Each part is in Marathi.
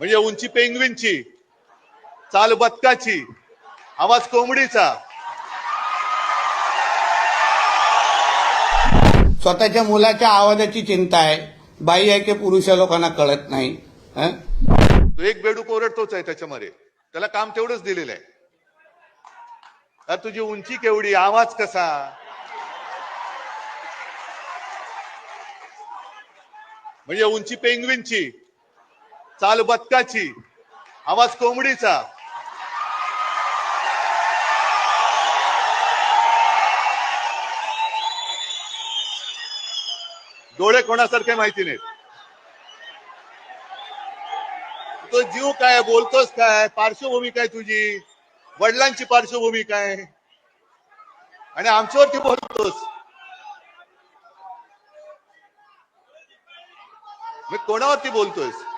म्हणजे उंची पेंगविनची चाल बदकाची आवाज कोंबडीचा. स्वतःच्या मुलाच्या आवाजाची चिंता आहे. बाई आहे की पुरुष लोकांना कळत नाही. हं? तो एक बेडूक ओरडतोच आहे त्याच्यामध्ये. त्याला काम तेवढंच दिलेलं आहे. अरे तुझी उंची केवढी आवाज कसा? म्हणजे उंची पेंगविनची. चाल बदकाची. आवाज कोंबडीचा. डोळे कोणासारखे माहिती नाहीत. तो जीव काय बोलतोस काय पार्श्वभूमी काय तुझी? वडिलांची पार्श्वभूमी काय? आणि आमच्यावरती बोलतोस. मी कोणावरती बोलतोयस?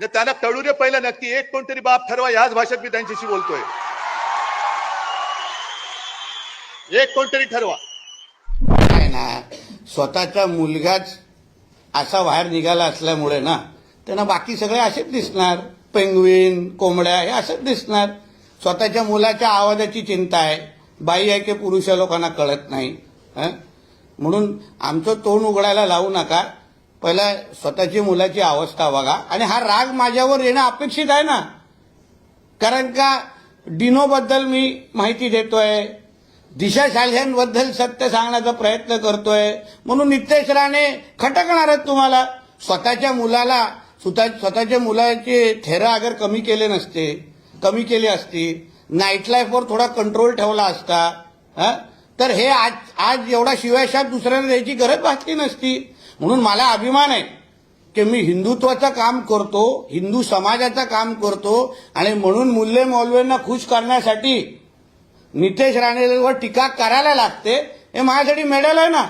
त्यांना कळू दे पहिलं नक्की. एक कोणतरी बाप ठरवा याच भाषेत मी त्यांच्याशी बोलतोय. एक कोणतरी ठरवा. काय ना स्वतःचा मुलगाच असा बाहेर निघाला असल्यामुळे ना त्यांना बाकी सगळे असेच दिसणार. पेंगवीन कोंबड्या हे असंच दिसणार. स्वतःच्या मुलाच्या आवाजाची चिंता आहे. बाई आहे की पुरुष लोकांना कळत नाही. हं? म्हणून आमचं तोंड उघडायला लावू नका. पहिला स्वतःची मुलाची अवस्था बघा. आणि हा राग माझ्यावर येणं अपेक्षित आहे ना. कारण का डिनोबद्दल मी माहिती देतोय. दिशा शाल्यांबद्दल सत्य सांगण्याचा प्रयत्न करतोय. म्हणून नितेश राणे खटकणार आहेत तुम्हाला. स्वतःच्या मुलाला स्वतःच्या मुलाचे थेरा अगर कमी केले नसते कमी केले असते नाईट लाईफवर थोडा कंट्रोल ठेवला असता हं? तर हे आज आज एवढा शिवायशाप दुसऱ्यांना द्यायची गरज भासली नसती. म्हणून मला अभिमान आहे की मी हिंदुत्वाचं काम करतो हिंदू समाजाचं काम करतो आणि म्हणून मुल्ले मौलव्यांना खुश करण्यासाठी नितेश राणेवर टीका करायला लागते. हे माझ्यासाठी मेडल आहे ना.